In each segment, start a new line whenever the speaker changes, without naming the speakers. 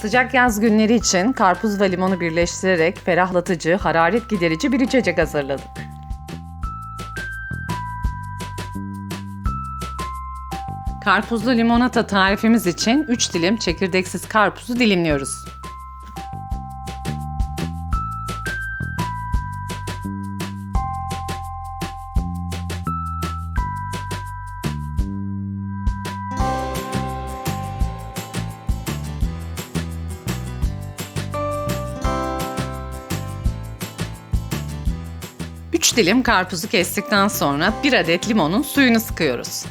Sıcak yaz günleri için karpuz ve limonu birleştirerek ferahlatıcı, hararet giderici bir içecek hazırladık. Karpuzlu limonata tarifimiz için 3 dilim çekirdeksiz karpuzu dilimliyoruz. Üç dilim karpuzu kestikten sonra bir adet limonun suyunu sıkıyoruz.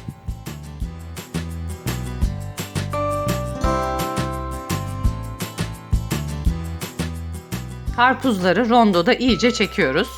Karpuzları rondoda iyice çekiyoruz.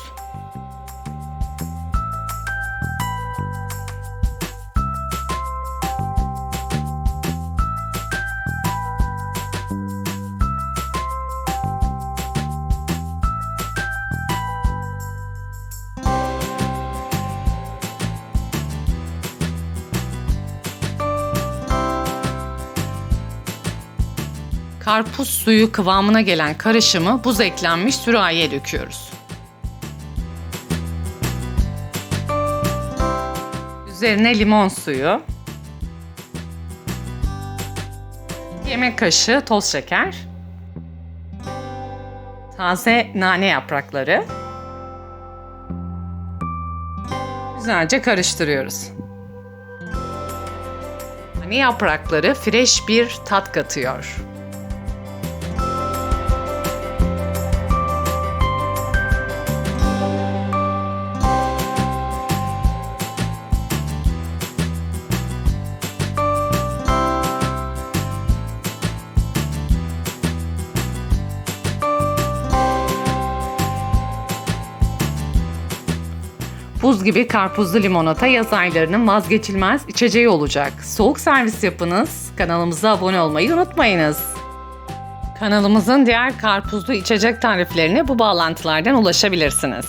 Karpuz suyu kıvamına gelen karışımı buz eklenmiş sürahiye döküyoruz. Üzerine limon suyu, yemek kaşığı toz şeker, taze nane yaprakları. Güzelce karıştırıyoruz. Nane yaprakları fresh bir tat katıyor. Buz gibi karpuzlu limonata yaz aylarının vazgeçilmez içeceği olacak. Soğuk servis yapınız. Kanalımıza abone olmayı unutmayınız. Kanalımızın diğer karpuzlu içecek tariflerine bu bağlantılardan ulaşabilirsiniz.